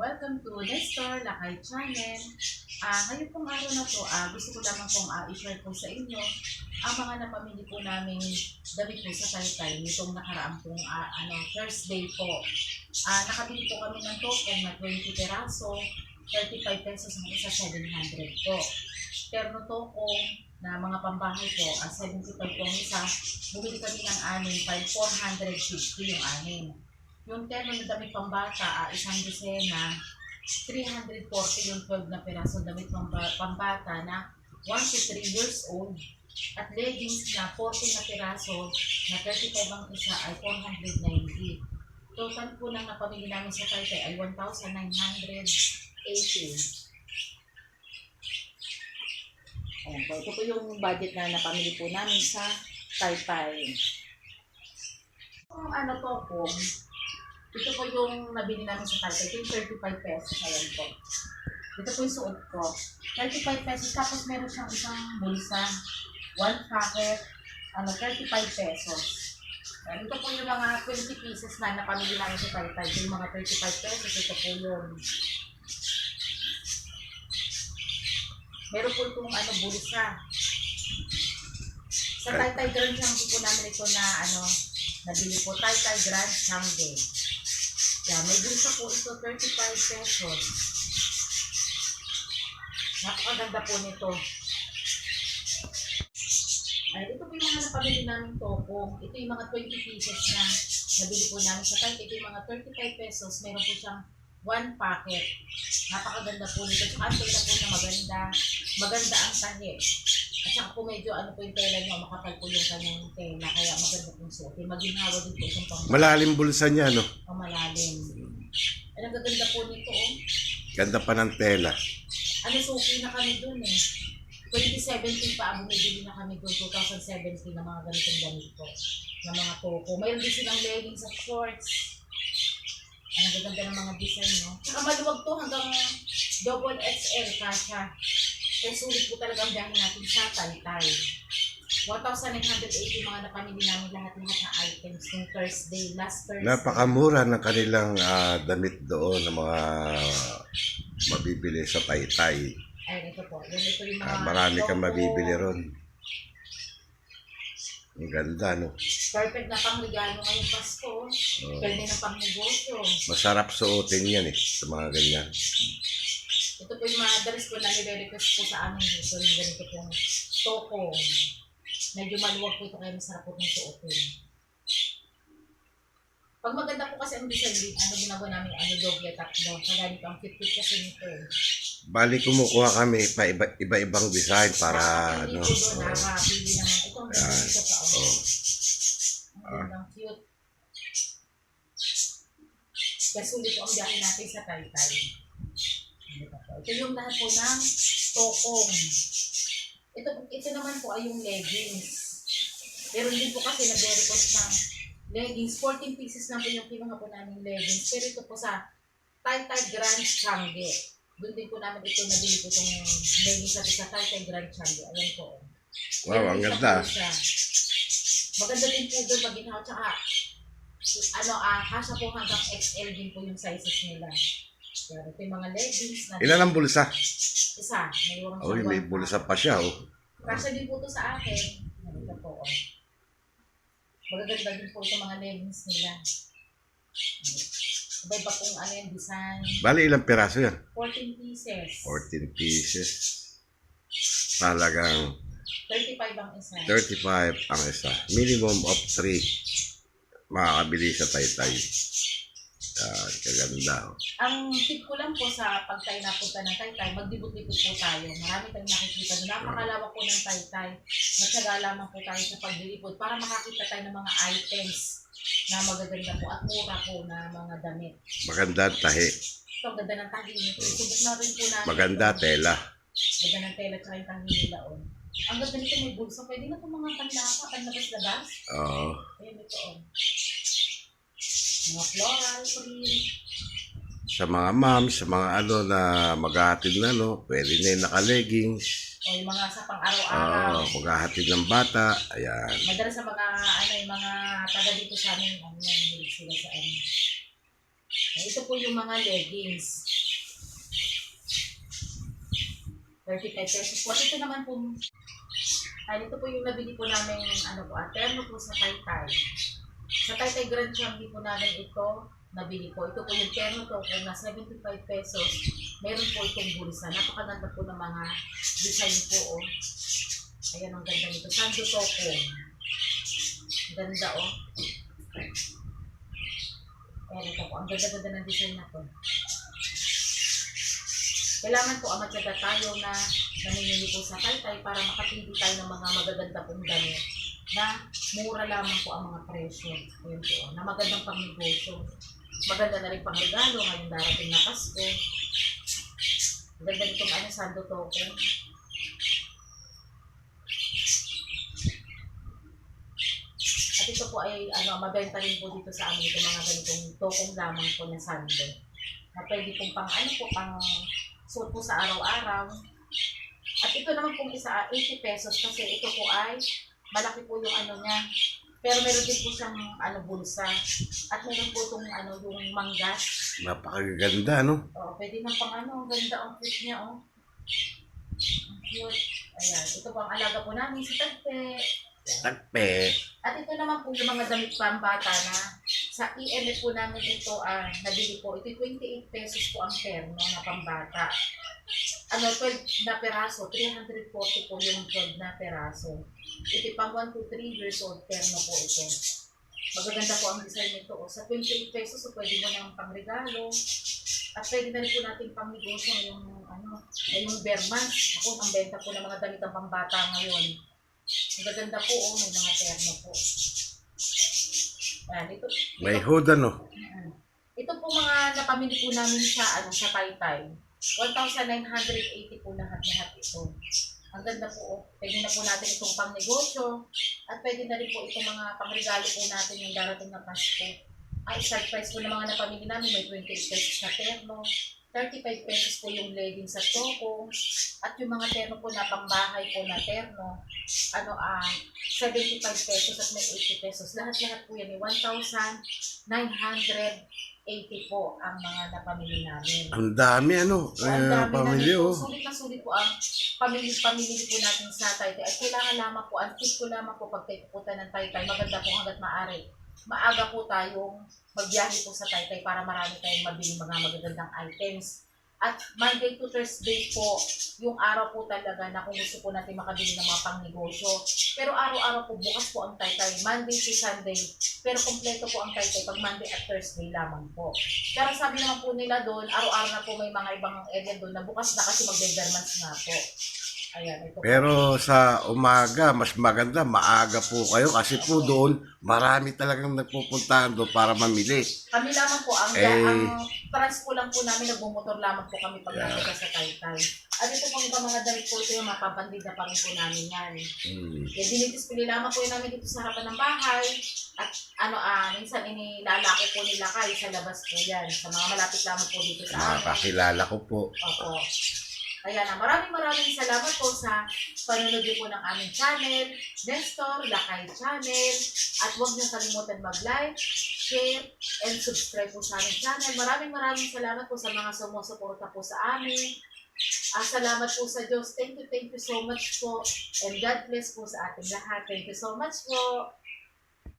Welcome to Nestor Lakay Channel. Ah, ngayon pong araw na to, ah, gusto ko lamang pong ah, i-share po sa inyo ang mga napamili po namin damit po sa Taytay nitong nakaraang pong ah, ano, Thursday po. Ah, nakabili po kami ng token na 20 peraso, 35 pesos ang isa, 700 po. Terno tokong na mga pambahay po, ah, 75 po ang isa, bumili kami ng anin, 450 yung anin. Yung terno na damit pambata, ah, isang dosena, 340 yung 12 na peraso damit pamba- pambata na 1 to 3 years old. At leggings na 40 na peraso na 35 ang isa ay 490. Total po ng napamili namin sa Taytay ay 1,980. Ayan po, ito po yung budget na napamili po namin sa Taytay. Kung ano to po, ito po yung nabili namin sa ito yung 35 pesos, ayan po. Ito po yung suot ko. 35 pesos, tapos meron siyang isang bulsa, one packet, ano, 35 pesos. Ayan, ito po yung mga 20 pieces na napamili namin sa ito yung mga 35 pesos, ito po yun. Meron po itong ano, bulsa. Sa Taytay Grand Changi po namin ito na ano, nabili po. Taytay Grand Changi. Yeah, may bulsa po ito, 35 pesos. Napakaganda po nito. Ay, ito po yung mga napamili namin toko. Ito yung mga 20 pieces na nabili po namin sa Taytay. Ito yung mga 35 pesos. Meron po siyang one packet. Napakaganda po nito. Tsaka ang tela po na maganda. Maganda ang tahi. At saka po medyo ano po yung tela niya, makapal po yung kanyang tela. Kaya maganda pong suotin. Maginhawa din po itong pang Malalim bulsa niya, no? Pamalalim. Ay, ang gaganda po nito, oh. Ganda pa ng tela. Ano, suki na kami dun eh. 2017 pa, ang bumibili na kami dun, 2017 na mga ganitong ganito. Na mga toko. Mayroon din silang leggings at shorts. Ang gaganda ng mga design, no? Tsaka maluwag to hanggang double XL kasha. Kaya sulit po talaga ang biyahe natin sa Taytay. 1,980 mga napamili namin lahat-lahat na items ng Thursday, last Thursday. Napakamura ng kanilang ah, damit doon ng mga mabibili sa Taytay. Ayun, ito po. Yan, ito yung mga... Ah, marami kang mabibili ron. Ang ganda, no? Perfect na pang regalo ngayong Pasko. Oo. Pwede na pang negosyo. Masarap suotin yan eh, sa mga ganyan. Ito po yung mga dalis ko na nire-request po sa amin. Ito yung ganito pong toko. Medyo maluwag po ito kaya masarap po itong suotin. Pag maganda po kasi ang design ano ginagawa namin, ano doble down. Kaya dito ang fit-fit kasi nito. Bali kumukuha kami pa iba, iba-ibang design para ano. po doon, oo. nakakapili naman. Ito ang ganda Yan. dito pa. Oh. Ang cute. Kaya sulit po ang biyahe natin sa Taytay. Ito. Ito yung lahat po ng tokong. Ito, ito naman po ay yung leggings. Meron din po kasi nag-request ng leggings. 14 pieces lang po yung kinuha po namin leggings. Pero ito po sa Taytay Grand Changi. Doon din po namin ito nabili po itong leggings natin sa Taytay Grand Changi. Ayan po. Wow, ang ganda. Maganda din po doon pag ginawa. Tsaka, ano, ah, kasha po hanggang XL din po yung sizes nila. Pero ito yung mga leggings na Ilan ang bulsa? Isa. May warang Uy, may bulsa pa siya, oh. Kasha din po to sa akin. Ito po. Oh. Magaganda din po itong mga leggings nila. Iba-iba pong ano yung design. Bali, ilang piraso yan? 14 pieces. 14 pieces. Talagang 35 ang isa. 35 ang isa. Minimum of 3 makakabili sa Taytay. Yan, kaganda. oh. Ang tip ko lang po sa pag tayo napunta ng Taytay, magdibot-dibot po tayo. Marami tayong nakikita doon. Napakalawak po ng Taytay. Matyaga lamang po tayo sa paglilipod para makakita tayo ng mga items na magaganda po at mura po na mga damit. Maganda ang tahi. Ito, ang ganda ng tahi nito. Subok na rin po natin. Maganda ito. tela. Ganda ng tela tsaka yung tahi nila. Oh. Ang ganda nito may bulsa. Pwede na itong mga panlaka, panlabas-labas. Oo. Ayan ito. Oh mga floral cream. Sa mga ma'am, sa mga ano na maghahatid na no, pwede na yung naka-leggings. O yung mga sa pang-araw-araw. Oo, maghahatid ng bata. Ayan. Madalas sa mga, ano, yung mga taga dito sa amin, ano yan, hilig sila sa amin. Eh, ito po yung mga leggings. 35 pesos po. Ito naman po, ay, ito po yung nabili po namin, ano po, ah, aterno po sa Taytay. -tay. Sa Taytay Grand Chambi po namin ito, nabili po. Ito po yung terno to, kung na 75 pesos, meron po itong bulsa. Napakaganda po ng mga design po, oh. Ayan, ang ganda nito. Sando Toko. Ganda, oh. Ayan, ito po. Ang ganda-ganda ng design na to. Kailangan po amatyaga tayo na namimili po sa taytay para makapili tayo ng mga magaganda pong damit na mura lamang po ang mga presyo. Ayan po, na magandang pang negosyo. Maganda na rin pang regalo ngayong darating na Pasko. Maganda nitong ano, sando token. At ito po ay ano, mabenta rin po dito sa amin ito mga ganitong tokong lamang po na sando. Na pwede pong pang ano po, pang suot po sa araw-araw. At ito naman pong isa, 80 pesos kasi ito po ay malaki po yung ano niya. Pero meron din po siyang ano, bulsa. At meron po itong ano, yung manggas. Napakaganda, no? Oh, pwede na pang ano, ang ganda ang cute niya, oh. Ang cute. Ayan, ito po ang alaga po namin si Tagpe. Tagpe. At ito naman po yung mga damit pambata na sa EMF po namin ito ah, nabili po. Ito 28 pesos po ang terno na pambata. Ano, 12 na peraso, 340 po yung 12 na peraso. Ito pang 1 to 3 years old terno po ito. Magaganda po ang design nito. O, sa 28 pesos, so pwede mo nang pangregalo. At pwede na rin po natin pang negosyo yung ano, ay yung Bermas. Ako, ang benta po ng mga damit ng pambata ngayon. Ang gaganda po, oh, may mga terno po. Ayan, ito, May ito, hood, ano? Ito po mga napamili po namin sa, ano, sa Taytay. 1,980 po lahat-lahat ito. Ang ganda po. Oh. Pwede na po natin itong pang negosyo at pwede na rin po itong mga pangregalo po natin yung darating na Pasko. Ang start price po ng mga napamili namin may 28 pesos na terno, 35 pesos po yung leggings sa toko, at yung mga terno po na pambahay po na terno, ano, ah, uh, 75 pesos at may 80 pesos. Lahat-lahat po yan, 1,900 80 po ang mga napamili namin. Ang dami ano, so, ang eh, dami pamilya oh. Sulit na sulit po ang pamilya-pamilya po natin sa Taytay. At kailangan lamang po, ang tip ko lamang po pag pupunta ng Taytay, maganda po hanggat maaari. Maaga po tayong magbiyahe po sa Taytay para marami tayong mabili mga magagandang items at Monday to Thursday po, yung araw po talaga na kung gusto po natin makabili ng mga pangnegosyo. Pero araw-araw po bukas po ang Taytay, Monday to Sunday. Pero kompleto po ang Taytay pag Monday at Thursday lamang po. Pero sabi naman po nila doon, araw-araw na po may mga ibang area doon na bukas na kasi magbe-Bermans nga po. Pero sa umaga, mas maganda, maaga po kayo kasi po doon, marami talagang nagpupuntahan doon para mamili. Kami lamang po, ang, Eh. ang trans po lang po namin, nagmumotor lamang po kami pag Yeah. sa Taytay. At ito pong iba mga damit po ito yung mapapandid na pa rin po namin yan. Hmm. Kaya dinidisplay lamang po yun namin dito sa harapan ng bahay. At ano, ah, minsan inilalako po nila kayo sa labas po yan. Sa mga malapit lamang po dito sa amin. Makakilala ko po. Opo. Kaya na, maraming maraming salamat po sa panonood niyo po ng aming channel, Nestor Lakay Channel. At huwag niyo kalimutan mag-like, share, and subscribe po sa aming channel. Maraming maraming salamat po sa mga sumusuporta po sa amin. Ah, salamat po sa Diyos. Thank you, thank you so much po. And God bless po sa ating lahat. Thank you so much po.